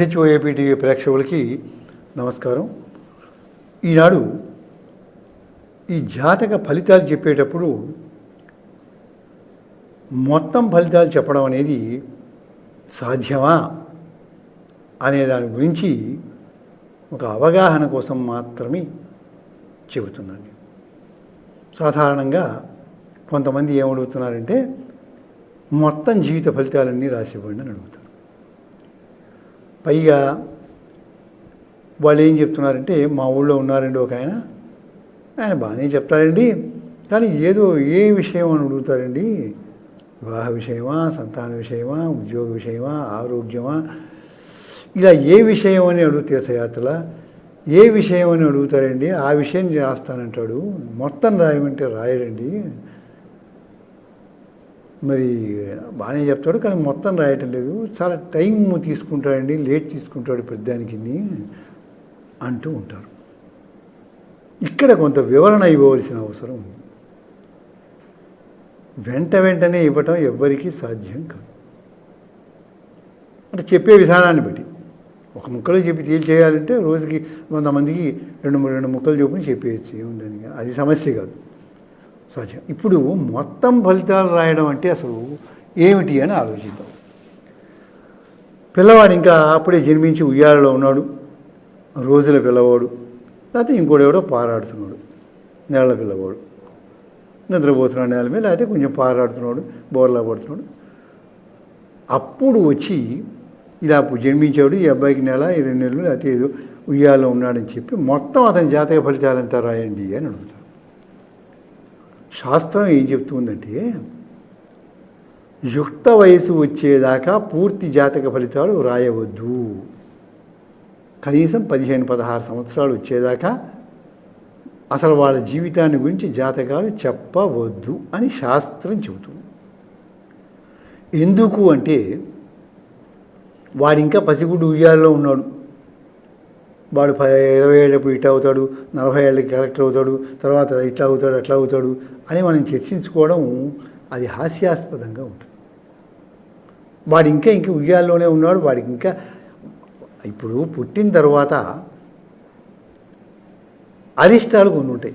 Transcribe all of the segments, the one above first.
ఎస్హెచ్ఓఏపీ TV ప్రేక్షకులకి నమస్కారం. ఈనాడు ఈ జాతక ఫలితాలు చెప్పేటప్పుడు మొత్తం ఫలితాలు చెప్పడం అనేది సాధ్యమా అనే దాని గురించి ఒక అవగాహన కోసం మాత్రమే చెబుతున్నాను. సాధారణంగా కొంతమంది ఏమడుగుతున్నారంటే మొత్తం జీవిత ఫలితాలన్నీ రాసివ్వండి అని అడుగుతారు. పైగా వాళ్ళు ఏం చెప్తున్నారంటే మా ఊళ్ళో ఉన్నారండి ఒక ఆయన. ఆయన బాగానే చెప్తారండి కానీ ఏదో ఏ విషయం అని అడుగుతారండి. వివాహ విషయమా సంతాన విషయమా ఉద్యోగ విషయమా ఆరోగ్యమా? ఇలా ఏ విషయం అని అడుగు తీర్థయాత్రల? ఏ విషయం అని అడుగుతారండి? ఆ విషయం రాస్తానంటాడు. మొత్తం రాయమంటే రాయడండి. మరి బాగానే చెప్తాడు కానీ మొత్తం రాయటం లేదు. చాలా టైం తీసుకుంటాడండి లేట్ తీసుకుంటాడు పెద్దానికి అంటూ ఉంటారు. ఇక్కడ కొంత వివరణ ఇవ్వవలసిన అవసరం ఉంది. వెంట వెంటనే ఇవ్వటం ఎవ్వరికీ సాధ్యం కాదు. అంటే చెప్పే విధానాన్ని బట్టి. ఒక ముక్కలో చెప్పి తేల్చేయాలంటే రోజుకి వంద మందికి రెండు మూడు రెండు ముక్కలు చొప్పున చెప్పేయచ్చు ఏముందని. అది సమస్య కాదు. సాధ్యం ఇప్పుడు మొత్తం ఫలితాలు రాయడం అంటే అసలు ఏమిటి అని ఆలోచిద్దాం. పిల్లవాడు ఇంకా అప్పుడే జన్మించి ఉయ్యాలలో ఉన్నాడు రోజుల పిల్లవాడు లేకపోతే ఇంకోడెవడో పారాడుతున్నాడు నెలల పిల్లవాడు. నిద్రపోతున్నాడు నేల మీద లేకపోతే కొంచెం పారాడుతున్నాడు బోర్లా పడుతున్నాడు. అప్పుడు వచ్చి ఇలా అప్పుడు జన్మించాడు ఈ అబ్బాయికి నెల ఈ రెండు నెలలు లేకపోతే ఏదో ఉయ్యాలో ఉన్నాడని చెప్పి మొత్తం అతని జాతక ఫలితాలంతా రాయండి అని అడుగుతాడు. శాస్త్రం ఏం చెప్తుందంటే యుక్త వయసు వచ్చేదాకా పూర్తి జాతక ఫలితాలు రాయవద్దు. కనీసం పదిహేను పదహారు సంవత్సరాలు వచ్చేదాకా అసలు వాళ్ళ జీవితాన్ని గురించి జాతకాలు చెప్పవద్దు అని శాస్త్రం చెబుతుంది. ఎందుకు అంటే వాడు ఇంకా పసిగుడ్డు ఉయ్యాల్లో ఉన్నాడు. వాడు ప ఇరవై ఏళ్ళప్పుడు ఇట్లా అవుతాడు నలభై ఏళ్ళకి కలెక్టర్ అవుతాడు తర్వాత ఇట్లా అవుతాడు అట్లా అవుతాడు అని మనం చర్చించుకోవడం అది హాస్యాస్పదంగా ఉంటుంది. వాడు ఇంకా ఇంకా ఉయ్యాల్లోనే ఉన్నాడు వాడికి ఇంకా ఇప్పుడు పుట్టిన తర్వాత అరిష్టాలు కొన్ని ఉంటాయి.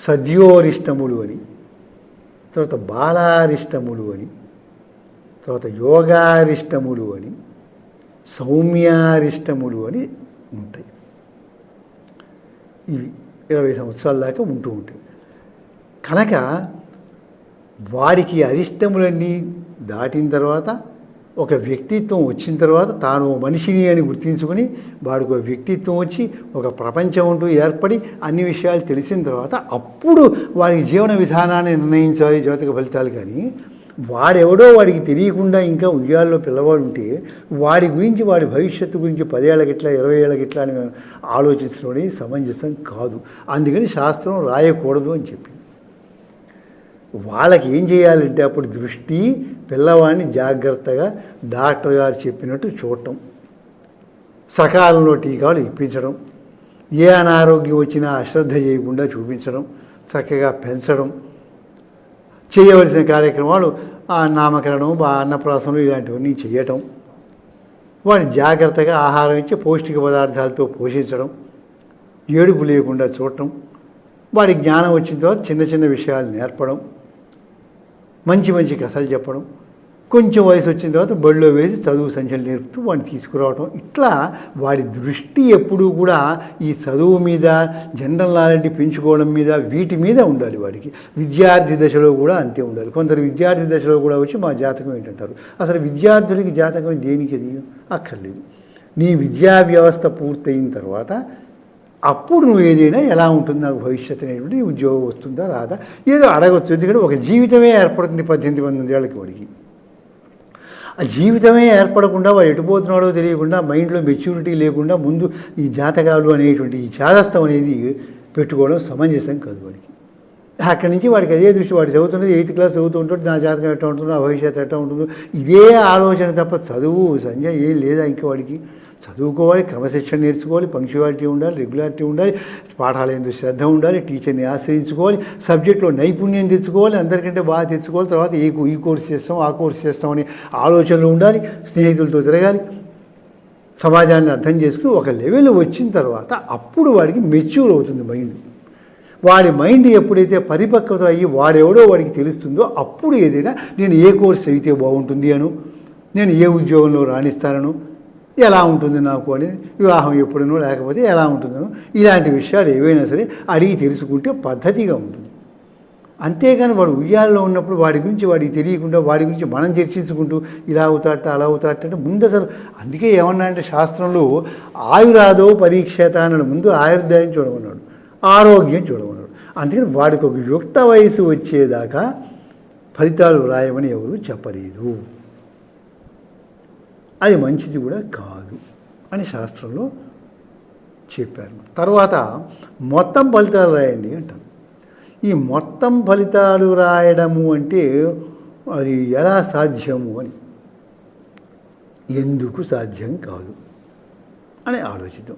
సద్యోరిష్టములు అని తర్వాత బాలారిష్టములు అని తర్వాత యోగారిష్టములు అని సౌమ్యారిష్టములు అని ఉంటాయి. ఇవి ఇరవై సంవత్సరాల దాకా ఉంటూ ఉంటాయి. కనుక వారికి అరిష్టములన్నీ దాటిన తర్వాత ఒక వ్యక్తిత్వం వచ్చిన తర్వాత తాను మనిషిని అని గుర్తించుకొని వాడికి ఒక వ్యక్తిత్వం వచ్చి ఒక ప్రపంచం అంటూ ఏర్పడి అన్ని విషయాలు తెలిసిన తర్వాత అప్పుడు వారికి జీవన విధానాన్ని నిర్ణయించాలి జ్యోతిక ఫలితాలు కానీ వాడెవడో వాడికి తెలియకుండా ఇంకా ఉయ్యాల్లో పిల్లవాడు ఉంటే వాడి గురించి వాడి భవిష్యత్తు గురించి పదేళ్ళకిట్లా ఇరవై ఏళ్ళకిట్లా అని ఆలోచించడం అనేది సమంజసం కాదు. అందుకని శాస్త్రం రాయకూడదు అని చెప్పింది. వాళ్ళకి ఏం చేయాలంటే అప్పుడు దృష్టి పిల్లవాడిని జాగ్రత్తగా డాక్టర్ గారు చెప్పినట్టు చూడటం. సకాలంలో టీకాలు ఇప్పించడం. ఏ అనారోగ్యం వచ్చినా అశ్రద్ధ చేయకుండా చూపించడం. చక్కగా పెంచడం. చేయవలసిన కార్యక్రమాలు ఆ నామకరణం బా అన్నప్రాసనలు ఇలాంటివన్నీ చేయటం. వాడిని జాగ్రత్తగా ఆహారం ఇచ్చి పౌష్టిక పదార్థాలతో పోషించడం ఏడుపు లేకుండా చూడటం వాడి జ్ఞానం వచ్చిన తర్వాత చిన్న చిన్న విషయాలు నేర్పడం మంచి మంచి కథలు చెప్పడం కొంచెం వయసు వచ్చిన తర్వాత బడిలో వేసి చదువు సంఖ్యలు నేర్పుతూ వాడిని తీసుకురావటం. ఇట్లా వాడి దృష్టి ఎప్పుడూ కూడా ఈ చదువు మీద జనరల్ నాలెడ్జ్ పెంచుకోవడం మీద వీటి మీద ఉండాలి వాడికి. విద్యార్థి దశలో కూడా అంతే ఉండాలి. కొందరు విద్యార్థి దశలో కూడా వచ్చి మా జాతకం ఏంటంటారు? అసలు విద్యార్థులకి జాతకం దేనికి అది? అక్కర్లేదు. నీ విద్యా వ్యవస్థ పూర్తయిన తర్వాత అప్పుడు నువ్వు ఏదైనా ఎలా ఉంటుంది? నాకు భవిష్యత్తు అనేటువంటి ఉద్యోగం వస్తుందా? రాదా? ఏదో అడగచ్చు. ఎందుకంటే ఒక జీవితమే ఏర్పడుతుంది పద్దెనిమిది వందల ఏళ్ళకి వాడికి. ఆ జీవితమే ఏర్పడకుండా వాడు ఎటుపోతున్నాడో తెలియకుండా మైండ్లో మెచ్యూరిటీ లేకుండా ముందు ఈ జాతకాలు అనేటువంటి ఈ చాదస్తం అనేది పెట్టుకోవడం సమంజసం కాదు వాడికి. అక్కడి నుంచి వాడికి అదే దృష్టి వాడు చదువుతున్నది ఎయిత్ క్లాస్ చదువుతూ నా జాతకం ఎట్లా ఉంటుందో నా భవిష్యత్తు ఎట్లా ఉంటుందో ఇదే ఆలోచన తప్ప చదువు సంజయ్ ఏం లేదా ఇంకా వాడికి. చదువుకోవాలి క్రమశిక్షణ నేర్చుకోవాలి పంక్చువాలిటీ ఉండాలి రెగ్యులారిటీ ఉండాలి పాఠాలు ఎందుకు శ్రద్ధ ఉండాలి టీచర్ని ఆశ్రయించుకోవాలి సబ్జెక్ట్లో నైపుణ్యం తెచ్చుకోవాలి అందరికంటే బాగా తెచ్చుకోవాలి తర్వాత ఏ ఈ కోర్స్ చేస్తాం ఆ కోర్స్ చేస్తాం అనే ఆలోచనలు ఉండాలి స్నేహితులతో తిరగాలి. సమాజాన్ని అర్థం చేసుకుని ఒక లెవెల్ వచ్చిన తర్వాత అప్పుడు వాడికి మెచ్యూర్ అవుతుంది మైండ్ వాడి మైండ్ ఎప్పుడైతే పరిపక్వత అయ్యి వాడెవడో వాడికి తెలుస్తుందో అప్పుడు ఏదైనా నేను ఏ కోర్స్ అయితే బాగుంటుంది అను నేను ఏ ఉద్యోగంలో రాణిస్తానను ఎలా ఉంటుంది నాకు అని వివాహం ఎప్పుడునో లేకపోతే ఎలా ఉంటుందనో ఇలాంటి విషయాలు ఏవైనా సరే అడిగి తెలుసుకుంటే పద్ధతిగా ఉంటుంది. అంతేగాని వాడు ఉయ్యాల్లో ఉన్నప్పుడు వాడి గురించి వాడికి తెలియకుండా వాడి గురించి మనం చర్చించుకుంటూ ఇలా అవుతాట అలా అవుతాట అంటే ముందు అసలు అందుకే ఏమన్నా అంటే శాస్త్రంలో ఆయురాదో పరీక్షత అన్నాడు. ముందు ఆయుర్దాయం చూడమన్నాడు ఆరోగ్యం చూడమన్నాడు. అందుకని వాడికి ఒక యుక్త వయసు వచ్చేదాకా ఫలితాలు రాయమని ఎవరు చెప్పలేదు. అది మంచిది కూడా కాదు అని శాస్త్రంలో చెప్పారు. తర్వాత మొత్తం ఫలితాలు రాయండి అంటారు. ఈ మొత్తం ఫలితాలు రాయడము అంటే అది ఎలా సాధ్యము అని. ఎందుకు సాధ్యం కాదు అని ఆలోచిద్దాం.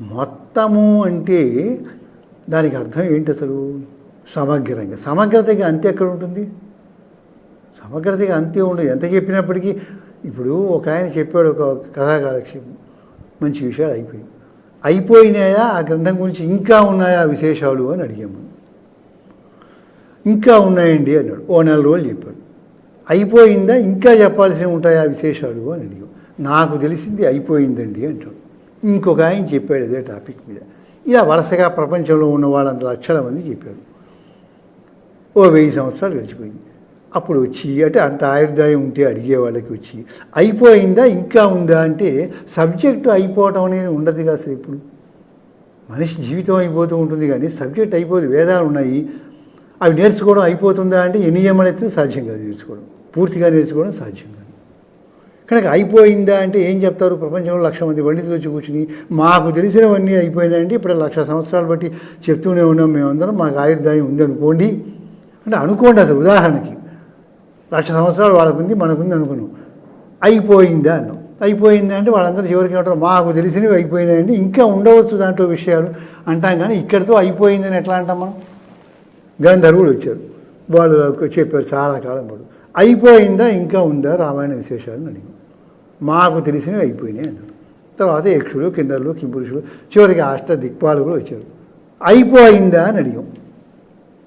మొత్తము అంటే దానికి అర్థం ఏంటి అసలు? సమగ్రంగా. సమగ్రతగా అంతే ఎక్కడ ఉంటుంది? సమగ్రతగా అంతే ఉండదు. ఎంత చెప్పినప్పటికీ ఇప్పుడు ఒక ఆయన చెప్పాడు ఒక కథాకాలక్షేపం. మంచి విషయాలు అయిపోయింది అయిపోయినాయా? ఆ గ్రంథం గురించి ఇంకా ఉన్నాయా ఆ విశేషాలు అని అడిగాము ఇంకా ఉన్నాయండి అన్నాడు. ఓ నెల రోజులు చెప్పాడు. అయిపోయిందా? ఇంకా చెప్పాల్సినవి ఉంటాయా ఆ విశేషాలు అని అడిగాం. నాకు తెలిసింది అయిపోయిందండి అంటాడు. ఇంకొక ఆయన చెప్పాడు అదే టాపిక్ మీద. ఇలా వరుసగా ప్రపంచంలో ఉన్న వాళ్ళంత లక్షల మంది చెప్పారు. ఓ వెయ్యి సంవత్సరాలు గడిచిపోయింది. అప్పుడు వచ్చి అంటే అంత ఆయుర్దాయం ఉంటే అడిగే వాళ్ళకి వచ్చి అయిపోయిందా ఇంకా ఉందా అంటే సబ్జెక్టు అయిపోవటం అనేది ఉండదు అసలు ఇప్పుడు. మనిషి జీవితం అయిపోతూ ఉంటుంది కానీ సబ్జెక్ట్ అయిపోదు వేదాలు ఉన్నాయి. అవి నేర్చుకోవడం అయిపోతుందా అంటే ఎన్ని జన్మలైతే సాధ్యం కాదు నేర్చుకోవడం. పూర్తిగా నేర్చుకోవడం సాధ్యం కాదు. కనుక అయిపోయిందా అంటే ఏం చెప్తారు? ప్రపంచంలో లక్ష మంది పండితులు వచ్చి కూర్చుని మాకు తెలిసినవన్నీ అయిపోయినాయంటే ఇప్పుడు లక్ష సంవత్సరాలు బట్టి చెప్తూనే ఉన్నాం మేమందరం మాకు ఆయుర్దాయం ఉంది అనుకోండి అంటే అనుకోండి అసలు ఉదాహరణకి. లక్ష సంవత్సరాలు వాళ్ళకుంది మనకుంది అనుకున్నాం. అయిపోయిందా అన్నాం. అయిపోయిందా అంటే వాళ్ళందరూ చివరికి ఏమంటారు మాకు తెలిసినవి అయిపోయినాయండి ఇంకా ఉండవచ్చు దాంట్లో విషయాలు. అంటాం కానీ ఇక్కడితో అయిపోయిందని ఎట్లా అంటాం మనం? గంధర్వులు వచ్చారు. వాళ్ళు చెప్పారు చాలా కాలం పాటు. అయిపోయిందా ఇంకా ఉందా? రామాయణ విశేషాలు అడిగాం. మాకు తెలిసినవి అయిపోయినాయి అన్నారు తర్వాత యక్షులు కిందర్లు కింపురుషులు చివరికి అష్ట దిక్పాలకులు వచ్చారు. అయిపోయిందా? అని అడిగాం.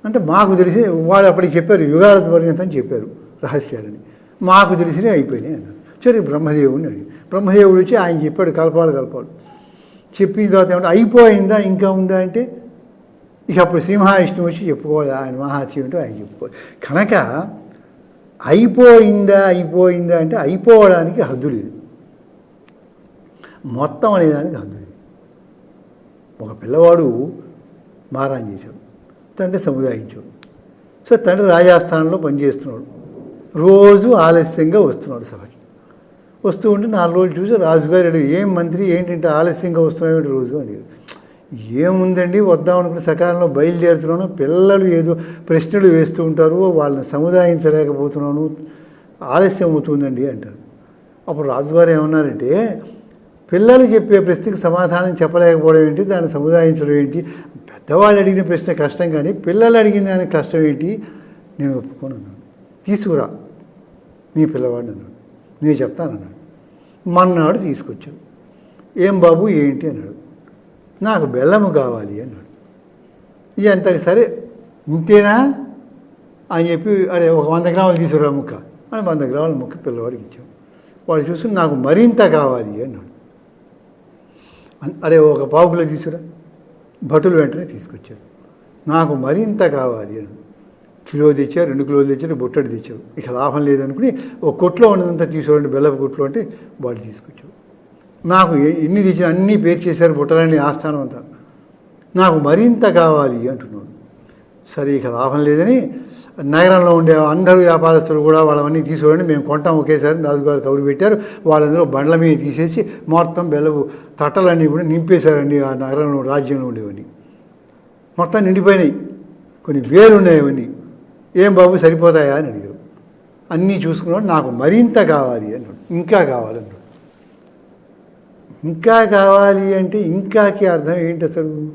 అంటే మాకు తెలిసి వాళ్ళు అప్పటికి చెప్పారు యుగాల పర్యంతం చెప్పారు. రహస్యాలని. మాకు తెలిసినవి అయిపోయినాయి అన్నాడు చివరికి బ్రహ్మదేవుడిని అడిగి బ్రహ్మదేవుడు వచ్చి ఆయన చెప్పాడు కలపాలు కలపాలు. చెప్పిన తర్వాత ఏమంటే అయిపోయిందా ఇంకా ఉందా అంటే ఇక అప్పుడు సింహావిష్ణువు వచ్చి చెప్పుకోవాలి ఆయన మహాత్యం ఆయన చెప్పుకోవాలి. కనుక అయిపోయిందా అయిపోయిందా అంటే అయిపోవడానికి హద్దు లేదు. మొత్తం అనేదానికి హద్దు లేదు. ఒక పిల్లవాడు మారాన్ చేశాడు. తండ్రి సముదాయించాడు. సో తండ్రి రాజస్థానంలో పనిచేస్తున్నాడు. రోజు ఆలస్యంగా వస్తున్నాడు సభకి. వస్తూ ఉంటే నాలుగు రోజులు చూసి రాజుగారు అడిగి ఏం మంత్రి ఏంటంటే ఆలస్యంగా వస్తున్నావు రోజు? అని ఏముందండి వద్దాం అనుకున్న సకాలంలో బయలుదేరుతున్నాను పిల్లలు ఏదో ప్రశ్నలు వేస్తూ ఉంటారు వాళ్ళని సముదాయించలేకపోతున్నాను ఆలస్యం అవుతుందండి అంటారు. అప్పుడు రాజుగారు ఏమన్నారంటే పిల్లలు చెప్పే ప్రశ్నకి సమాధానం చెప్పలేకపోవడం ఏంటి దాన్ని సముదాయించడం ఏంటి? పెద్దవాళ్ళు అడిగిన ప్రశ్న కష్టం కానీ పిల్లలు అడిగిన దానికి కష్టం ఏంటి? నేను ఒప్పుకొని తీసుకురా నీ పిల్లవాడిని అన్నాడు. నేను చెప్తానన్నాడు మన్నాడు తీసుకొచ్చాడు. ఏం బాబు ఏంటి అన్నాడు. నాకు బెల్లము కావాలి అన్నాడు. ఇక అంత సరే ఇంతేనా? అని చెప్పి అరే ఒక వంద గ్రాములు తీసుకురా ముక్క. అని వంద గ్రాముల ముక్క పిల్లవాడికి ఇచ్చాం. వాడు చూసుకుని నాకు మరింత కావాలి అన్నాడు. అరే ఒక పావుకులో తీసుకురా. భటులు వెంటనే తీసుకొచ్చారు నాకు మరింత కావాలి అన్నాడు. కిలో తెచ్చారు రెండు కిలోలు తెచ్చారు బొట్టడి తెచ్చారు. ఇక లాభం లేదనుకుని ఒక కొట్లో ఉన్నదంతా తీసుకోండి బెల్లపు కొట్లో అంటే వాళ్ళు తీసుకొచ్చారు. నాకు ఎన్ని తెచ్చిన అన్నీ పేరు చేశారు బుట్టలన్నీ ఆస్థానం అంతా. నాకు మరింత కావాలి అంటున్నాడు. సరే ఇక లాభం లేదని నగరంలో ఉండే అందరూ వ్యాపారస్తులు కూడా వాళ్ళవన్నీ తీసుకోండి మేము కొంటాం ఒకేసారి రాజుగారు కబురు పెట్టారు. వాళ్ళందరూ బండ్ల మీద తీసేసి మొత్తం బెల్లపు తట్టలన్నీ కూడా నింపేశారండి ఆ నగరంలో రాజ్యంలో ఉండేవన్నీ. మొత్తం నిండిపోయినాయి. కొన్ని వేలు ఉన్నాయి అవన్నీ. ఏం బాబు సరిపోతాయా అని అడిగారు. అన్నీ చూసుకున్నాడు. నాకు మరింత కావాలి అన్నాడు. ఇంకా కావాలన్నాడు ఇంకా కావాలి అంటే ఇంకాకి అర్థం ఏంటి అసలు?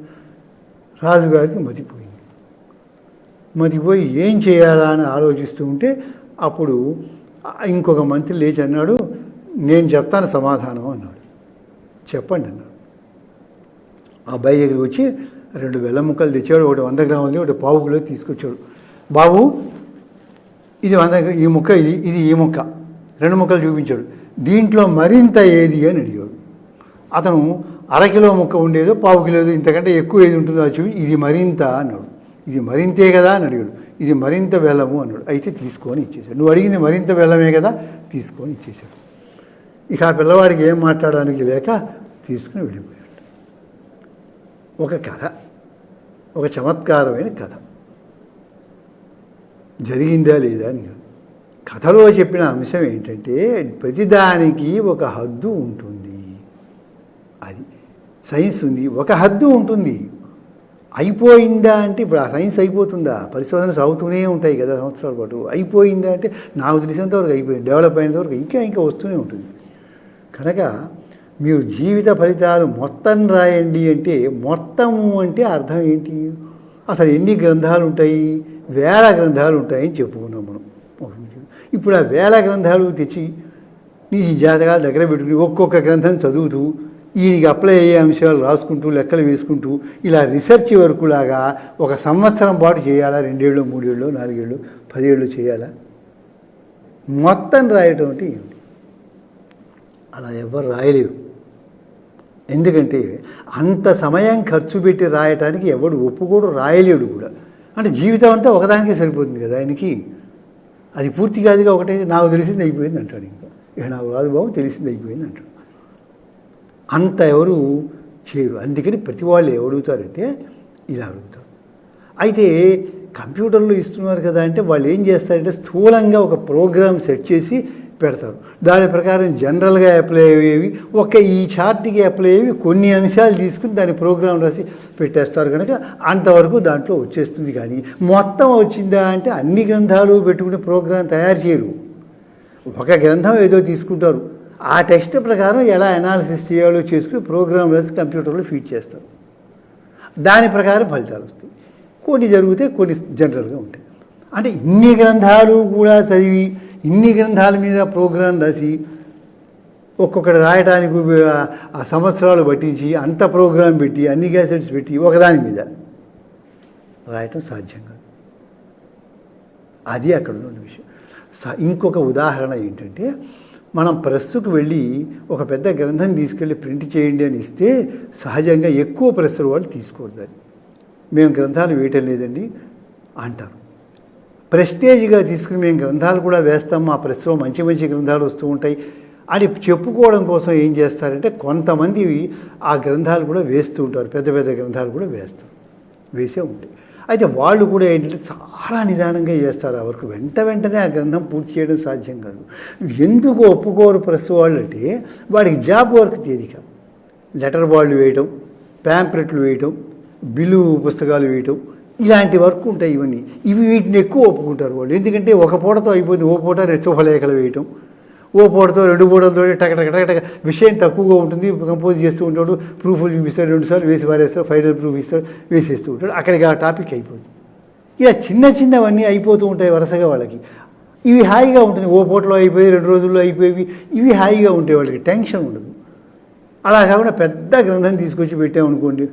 రాజుగారికి మతిపోయింది. మతిపోయి ఏం చేయాలా అని ఆలోచిస్తూ ఉంటే అప్పుడు ఇంకొక మంత్రి లేచి అన్నాడు నేను చెప్తాను సమాధానం అన్నాడు. చెప్పండి అన్నాడు. అబ్బాయి దగ్గరికి వచ్చి రెండు వెల్ల ముక్కలు తెచ్చాడు. ఒకటి వంద గ్రాములు ఒకటి పావు కిలో తీసుకొచ్చాడు. బాబు ఇది వంద ఈ ముక్క ఇది ఇది ఈ ముక్క. రెండు ముక్కలు చూపించాడు. దీంట్లో మరింత ఏది అని అడిగాడు. అతను అరకిలో ముక్క ఉండేదో పావు కిలో ఇంతకంటే ఎక్కువ ఏది ఉంటుందో అది చూపి ఇది మరింత అన్నాడు. ఇది మరింతే కదా అని అడిగాడు. ఇది మరింత బెల్లము అన్నాడు. అయితే తీసుకొని ఇచ్చేసాడు నువ్వు అడిగింది మరింత బెల్లమే కదా తీసుకొని ఇచ్చేసాడు ఇక ఆ పిల్లవాడికి ఏం మాట్లాడడానికి లేక తీసుకుని వెళ్ళిపోయాడు. ఒక కథ. ఒక చమత్కారమైన కథ. జరిగిందా లేదా అని కాదు. కథలో చెప్పిన అంశం ఏంటంటే ప్రతిదానికి ఒక హద్దు ఉంటుంది. అది సైన్స్ ఉంది ఒక హద్దు ఉంటుంది. అయిపోయిందా అంటే ఇప్పుడు ఆ సైన్స్ అయిపోతుందా? పరిశోధన సాగుతూనే ఉంటాయి కదా సంవత్సరాల పాటు. అయిపోయిందా అంటే నాకు తెలిసినంత వరకు అయిపోయింది డెవలప్ అయినంత వరకు ఇంకా ఇంకా వస్తూనే ఉంటుంది. కనుక మీరు జీవిత ఫలితాలు మొత్తం రాయండి అంటే మొత్తము అంటే అర్థం ఏంటి? అసలు ఎన్ని గ్రంథాలు ఉంటాయి? వేల గ్రంథాలు ఉంటాయని చెప్పుకున్నాం మనం. ఇప్పుడు ఆ వేల గ్రంథాలు తెచ్చి నీ జాతకాలు దగ్గర పెట్టుకుని ఒక్కొక్క గ్రంథం చదువుతూ ఈయనకి అప్లై అయ్యే అంశాలు రాసుకుంటూ లెక్కలు వేసుకుంటూ ఇలా రీసెర్చ్ వరకు లాగా ఒక సంవత్సరం పాటు చేయాలా? రెండేళ్ళు మూడేళ్ళు నాలుగేళ్ళు పదేళ్ళు చేయాలా? మొత్తం రాయటం అంటే ఏంటి అలా ఎవరు రాయలేరు. ఎందుకంటే అంత సమయం ఖర్చు పెట్టి రాయటానికి ఎవడు ఒప్పుకోడు రాయలేడు కూడా. అంటే జీవితం అంతా ఒకదానికే సరిపోతుంది కదా ఆయనకి. అది పూర్తి కాదుగా ఒకటే నాకు తెలిసింది అయిపోయింది అంటాడు ఇంకా. ఇక నాకు రాదు బాబు తెలిసింది అయిపోయింది అంటాడు. అంత ఎవరు చేయరు. అందుకని ప్రతి వాళ్ళు ఎవడుగుతారంటే ఇలా అడుగుతారు. అయితే కంప్యూటర్లో ఇస్తున్నారు కదా అంటే వాళ్ళు ఏం చేస్తారంటే స్థూలంగా ఒక ప్రోగ్రామ్ సెట్ చేసి పెడతారు. దాని ప్రకారం జనరల్గా అప్లై అయ్యేవి ఒక ఈ చార్ట్కి అప్లై అయ్యేవి కొన్ని అంశాలు తీసుకుని దాని ప్రోగ్రాం రాసి పెట్టేస్తారు కనుక అంతవరకు దాంట్లో వచ్చేస్తుంది. కానీ మొత్తం వచ్చిందా అంటే అన్ని గ్రంథాలు పెట్టుకుని ప్రోగ్రాం తయారు చేయరు. ఒక గ్రంథం ఏదో తీసుకుంటారు. ఆ టెక్స్ట్ ప్రకారం ఎలా అనాలిసిస్ చేయాలో చేసుకుని ప్రోగ్రాం రాసి కంప్యూటర్లో ఫీడ్ చేస్తారు. దాని ప్రకారం ఫలితాలు వస్తాయి. కొన్ని జరిగితే కొన్ని జనరల్గా ఉంటాయి. అంటే ఇన్ని గ్రంథాలు కూడా చదివి ఇన్ని గ్రంథాల మీద ప్రోగ్రాం రాసి ఒక్కొక్కటి రాయడానికి ఆ సంవత్సరాలు పట్టించి అంత ప్రోగ్రాం పెట్టి అన్ని గ్యాసెట్స్ పెట్టి ఒకదాని మీద రాయటం సాధ్యం కాదు. అది అక్కడ ఉన్న విషయం. స- ఇంకొక ఉదాహరణ ఏంటంటే మనం ప్రెస్సుకు వెళ్ళి ఒక పెద్ద గ్రంథం తీసుకెళ్ళి ప్రింట్ చేయండి అని ఇస్తే సహజంగా ఎక్కువ ప్రెస్సులు వాళ్ళు తీసుకోరు దాన్ని. మేము గ్రంథాలు వేయటం లేదండి అంటారు. ప్రెస్టేజ్గా తీసుకుని మేము గ్రంథాలు కూడా వేస్తాం. మా ప్రెస్లో మంచి మంచి గ్రంథాలు వస్తూ ఉంటాయి. అని చెప్పుకోవడం కోసం ఏం చేస్తారంటే కొంతమంది ఆ గ్రంథాలు కూడా వేస్తూ ఉంటారు. పెద్ద పెద్ద గ్రంథాలు కూడా వేస్తారు. వేసే ఉంటాయి. అయితే వాళ్ళు కూడా ఏంటంటే చాలా నిదానంగా చేస్తారు ఆ వెంట వెంటనే ఆ గ్రంథం పూర్తి చేయడం సాధ్యం కాదు. ఎందుకు ఒప్పుకోరు ప్రెస్ వాళ్ళు అంటే వాడికి జాబ్ వర్క్ తేలిక. లెటర్ బాళ్ళు వేయటం ప్యాంప్లెట్లు వేయటం బిల్లు పుస్తకాలు వేయటం ఇలాంటి వర్క్ ఉంటాయి ఇవన్నీ. ఇవి వీటిని ఎక్కువ ఒప్పుకుంటారు వాళ్ళు. ఎందుకంటే ఒక పూటతో అయిపోయింది ఓ పూట రెచ్చోఫలేఖలు వేయటం. ఓ పూటతో రెండు పూటలతో టక టక విషయం తక్కువగా ఉంటుంది. కంపోజ్ చేస్తూ ఉంటాడు ప్రూఫ్లు చూపిస్తాడు రెండు సార్లు వేసి పారేస్తాడు ఫైనల్ ప్రూఫ్ ఇస్తాడు వేసేస్తూ ఉంటాడు. అక్కడికి ఆ టాపిక్ అయిపోతుంది. ఇలా చిన్న చిన్నవన్నీ అయిపోతూ ఉంటాయి వరుసగా వాళ్ళకి. ఇవి హాయిగా ఉంటుంది ఓ పూటలో అయిపోయి రెండు రోజుల్లో అయిపోయేవి. ఇవి హాయిగా ఉంటాయి వాళ్ళకి టెన్షన్ ఉండదు. అలా కాకుండా పెద్ద గ్రంథం తీసుకొచ్చి పెట్టామనుకోండి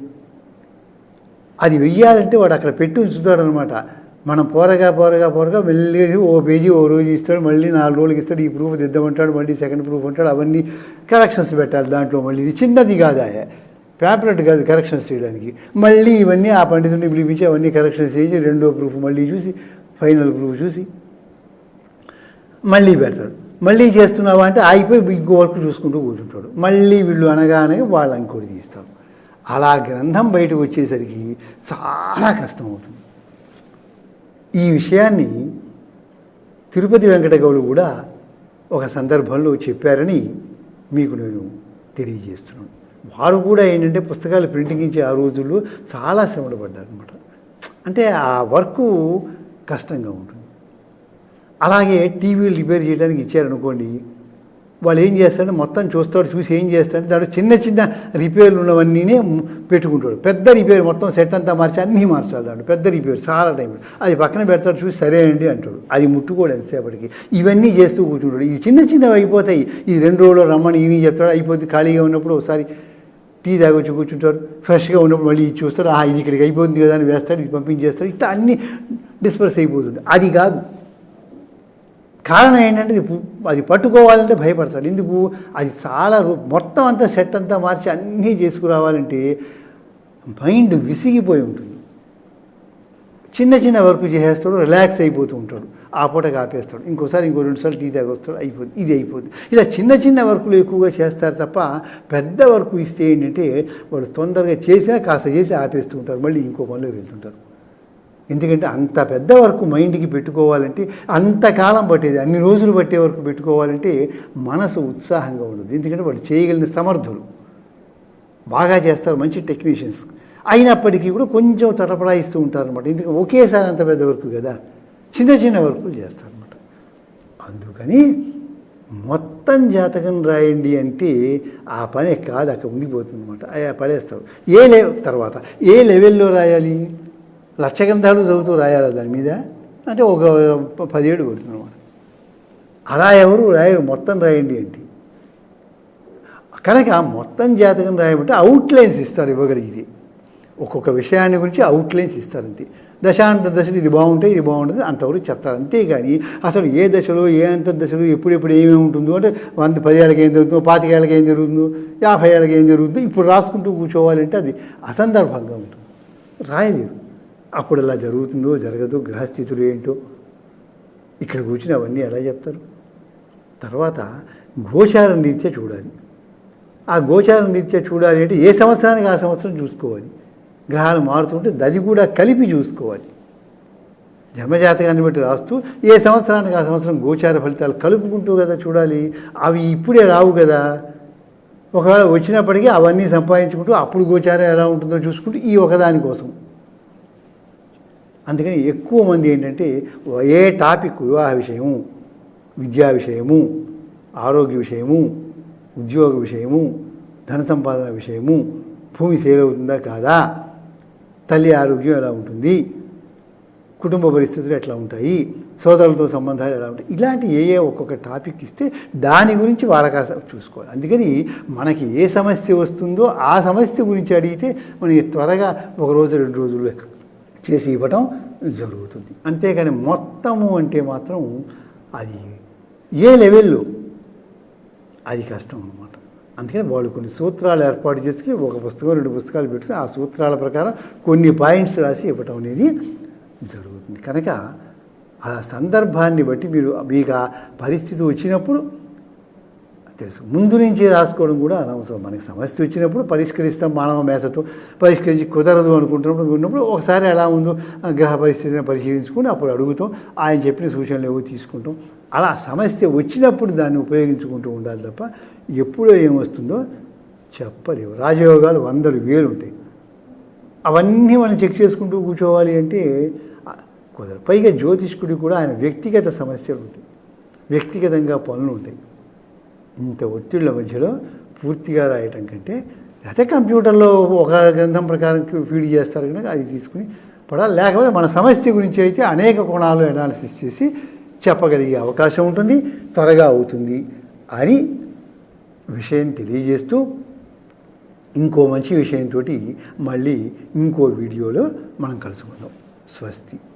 అది వెయ్యాలంటే వాడు అక్కడ పెట్టి ఉంచుతాడనమాట. మనం పోరగా పోరగా పోరగా మళ్ళీ ఓ పేజీ ఓ రోజు ఇస్తాడు మళ్ళీ నాలుగు రోజులకి ఇస్తాడు ఈ ప్రూఫ్ దిద్దామంటాడు మళ్ళీ సెకండ్ ప్రూఫ్ అంటాడు అవన్నీ కరెక్షన్స్ పెట్టాలి దాంట్లో మళ్ళీ. ఇది చిన్నది కాదా పేపరెట్ కాదు కరెక్షన్స్ చేయడానికి. మళ్ళీ ఇవన్నీ ఆ పండితుడిని పిలిపించి అవన్నీ కరెక్షన్స్ చేసి రెండో ప్రూఫ్ మళ్ళీ చూసి ఫైనల్ ప్రూఫ్ చూసి మళ్ళీ పెడతాడు. మళ్ళీ చేస్తున్నావా అంటే అయిపోయి ఇంకో వర్క్ చూసుకుంటూ కూర్చుంటాడు. మళ్ళీ వీళ్ళు అనగా అనగా వాళ్ళు ఇంకోటి తీస్తారు. అలా గ్రంథం బయటకు వచ్చేసరికి చాలా కష్టం అవుతుంది ఈ విషయాన్ని తిరుపతి వెంకటగౌడు కూడా ఒక సందర్భంలో చెప్పారని మీకు నేను తెలియజేస్తున్నాను. వారు కూడా ఏంటంటే పుస్తకాలు ప్రింటింగ్ ఇచ్చే ఆ రోజుల్లో చాలా శ్రమలు పడ్డారనమాట అంటే ఆ వర్క్ కష్టంగా ఉంటుంది. అలాగే టీవీలు రిపేర్ చేయడానికి ఇచ్చారనుకోండి వాళ్ళు ఏం చేస్తాడు మొత్తం చూస్తాడు చూసి ఏం చేస్తాడు దాడు చిన్న చిన్న రిపేర్లు ఉన్నవన్నీనే పెట్టుకుంటాడు. పెద్ద రిపేర్ మొత్తం సెట్ అంతా మార్చి అన్నీ మార్చాలి దాడు పెద్ద రిపేర్ చాలా టైం అది పక్కన పెడతాడు చూసి సరే అండి అంటాడు. అది ముట్టుకోడు ఎంతసేపటికి. ఇవన్నీ చేస్తూ కూర్చుంటాడు. ఇది చిన్న చిన్నవి అయిపోతాయి. ఇది రెండు రోజులు రమ్మని ఈయన చెప్తాడు. అయిపోతుంది ఖాళీగా ఉన్నప్పుడు ఒకసారి టీ తాగొచ్చి కూర్చుంటాడు. ఫ్రెష్గా ఉన్నప్పుడు మళ్ళీ ఇది చూస్తాడు. ఆ ఇది ఇక్కడికి అయిపోతుంది కదా అని వేస్తాడు ఇది పంపించేస్తాడు. ఇట్లా అన్నీ డిస్పర్స్ అయిపోతుంది అది కాదు. కారణం ఏంటంటే ఇది అది పట్టుకోవాలంటే భయపడతాడు. ఎందుకు? అది చాలా మొత్తం అంతా సెట్ అంతా మార్చి అన్నీ చేసుకురావాలంటే మైండ్ విసిగిపోయి ఉంటుంది. చిన్న చిన్న వర్క్ చేసేస్తాడు రిలాక్స్ అయిపోతూ ఉంటాడు. ఆ పూటకి ఆపేస్తాడు ఇంకోసారి ఇంకో రెండుసార్లు టీ తాగొస్తాడు. అయిపోతుంది ఇది అయిపోతుంది ఇలా చిన్న చిన్న వర్కులు ఎక్కువగా చేస్తారు తప్ప పెద్ద వర్క్ ఇస్తే ఏంటంటే వాళ్ళు తొందరగా చేసినా కాస్త చేసి ఆపేస్తూ ఉంటారు. మళ్ళీ ఇంకో పనిలో వెళ్తుంటారు. ఎందుకంటే అంత పెద్ద వరకు మైండ్కి పెట్టుకోవాలంటే అంతకాలం పట్టేది అన్ని రోజులు పట్టే వరకు పెట్టుకోవాలంటే మనసు ఉత్సాహంగా ఉండదు. ఎందుకంటే వాళ్ళు చేయగలిగిన సమర్థులు. బాగా చేస్తారు మంచి టెక్నీషియన్స్. అయినప్పటికీ కూడా కొంచెం తటపడాయిస్తూ ఉంటారు అనమాట ఎందుకంటే ఒకేసారి అంత పెద్ద వరకు కదా. చిన్న చిన్న వర్కులు చేస్తారనమాట అందుకని మొత్తం జాతకం రాయండి అంటే ఆ పని కాదు అక్కడ ఉండిపోతుంది అనమాట అయ్యా పడేస్తారు ఏ లె తర్వాత ఏ లెవెల్లో రాయాలి? లక్ష గ్రంథాలు చదువుతూ రాయాలి దాని మీద? అంటే ఒక పదిహేడు కొడుతుంది అనమాట. అలా ఎవరు రాయరు మొత్తం రాయండి అంటే. కనుక మొత్తం జాతకం రాయబట్టి అవుట్లైన్స్ ఇస్తారు ఇవ్వగలిగితే. ఒక్కొక్క విషయాన్ని గురించి అవుట్లైన్స్ ఇస్తారు అంతే. దశాంత దశలు ఇది బాగుంటే ఇది బాగుంటుంది అంతవరకు చెప్తారు. అంతేగాని అసలు ఏ దశలో ఏ అంత దశలో ఎప్పుడెప్పుడు ఏమేమి ఉంటుందో అంటే వంద పదేళ్ళకి ఏం జరుగుతుందో పాతికేళ్ళకి ఏం జరుగుతుందో యాభై ఏళ్ళకి ఏం జరుగుతుందో ఇప్పుడు రాసుకుంటూ కూర్చోవాలంటే అది అసందర్భంగా ఉంటుంది. రాయలేరు. అప్పుడు అలా జరుగుతుందో జరగదు గ్రహస్థితులు ఏంటో ఇక్కడ కూర్చుని అవన్నీ ఎలా చెప్తారు? తర్వాత గోచారం రీత్యా చూడాలి. ఆ గోచారం రీత్యా చూడాలి అంటే ఏ సంవత్సరానికి ఆ సంవత్సరం చూసుకోవాలి. గ్రహాలు మారుతుంటే దది కూడా కలిపి చూసుకోవాలి. జన్మజాతకాన్ని బట్టి రాస్తూ ఏ సంవత్సరానికి ఆ సంవత్సరం గోచార ఫలితాలు కలుపుకుంటూ కదా చూడాలి. అవి ఇప్పుడే రావు కదా. ఒకవేళ వచ్చినప్పటికీ అవన్నీ సంపాదించుకుంటూ అప్పుడు గోచారం ఎలా ఉంటుందో చూసుకుంటూ ఈ ఒకదాని కోసం. అందుకని ఎక్కువ మంది ఏంటంటే ఏ టాపిక్ వివాహ విషయము విద్యా విషయము ఆరోగ్య విషయము ఉద్యోగ విషయము ధన సంపాదన విషయము భూమి సేల్ అవుతుందా కాదా తల్లి ఆరోగ్యం ఎలా ఉంటుంది కుటుంబ పరిస్థితులు ఎట్లా ఉంటాయి సోదరులతో సంబంధాలు ఎలా ఉంటాయి ఇలాంటి ఏ ఏ ఒక్కొక్క టాపిక్ ఇస్తే దాని గురించి వాళ్ళకి చూసుకోవాలి. అందుకని మనకి ఏ సమస్య వస్తుందో ఆ సమస్య గురించి అడిగితే మనకి త్వరగా ఒక రోజు రెండు రోజుల్లో చేసి ఇవ్వటం జరుగుతుంది. అంతేగాని మొత్తము అంటే మాత్రం అది ఏ లెవెల్లో అది కష్టం అనమాట అందుకని వాళ్ళు కొన్ని సూత్రాలు ఏర్పాటు చేసుకుని ఒక పుస్తకం రెండు పుస్తకాలు పెట్టుకుని ఆ సూత్రాల ప్రకారం కొన్ని పాయింట్స్ రాసి ఇవ్వటం అనేది జరుగుతుంది. కనుక ఆ సందర్భాన్ని బట్టి మీరు మీకు ఆ పరిస్థితి వచ్చినప్పుడు తెలుసు. ముందు నుంచి రాసుకోవడం కూడా అనవసరం. మనకి సమస్య వచ్చినప్పుడు పరిష్కరిస్తాం మానవ మేధతో. పరిష్కరించి కుదరదు అనుకుంటున్నప్పుడు ఉన్నప్పుడు ఒకసారి ఎలా ఉందో ఆ గ్రహ పరిస్థితిని పరిశీలించుకుని అప్పుడు అడుగుతాం. ఆయన చెప్పిన సూచనలు ఏవో తీసుకుంటాం. అలా సమస్య వచ్చినప్పుడు దాన్ని ఉపయోగించుకుంటూ ఉండాలి తప్ప ఎప్పుడో ఏమొస్తుందో చెప్పలేవు. రాజయోగాలు వందలు వేలు ఉంటాయి. అవన్నీ మనం చెక్ చేసుకుంటూ కూర్చోవాలి అంటే కుదరదు. పైగా జ్యోతిష్కుడికి కూడా ఆయన వ్యక్తిగత సమస్యలు ఉంటాయి. వ్యక్తిగతంగా పనులు ఉంటాయి. ఇంత ఒత్తిళ్ళ మధ్యలో పూర్తిగా రాయటం కంటే అదే కంప్యూటర్లో ఒక గ్రంథం ప్రకారం ఫీడ్ చేస్తారు కనుక అది తీసుకుని పడాలి. లేకపోతే మన సమస్య గురించి అయితే అనేక కోణాలు అనాలిసిస్ చేసి చెప్పగలిగే అవకాశం ఉంటుంది త్వరగా అవుతుంది అని విషయం తెలియజేస్తూ ఇంకో మంచి విషయంతో మళ్ళీ ఇంకో వీడియోలో మనం కలుసుకుందాం. స్వస్తి.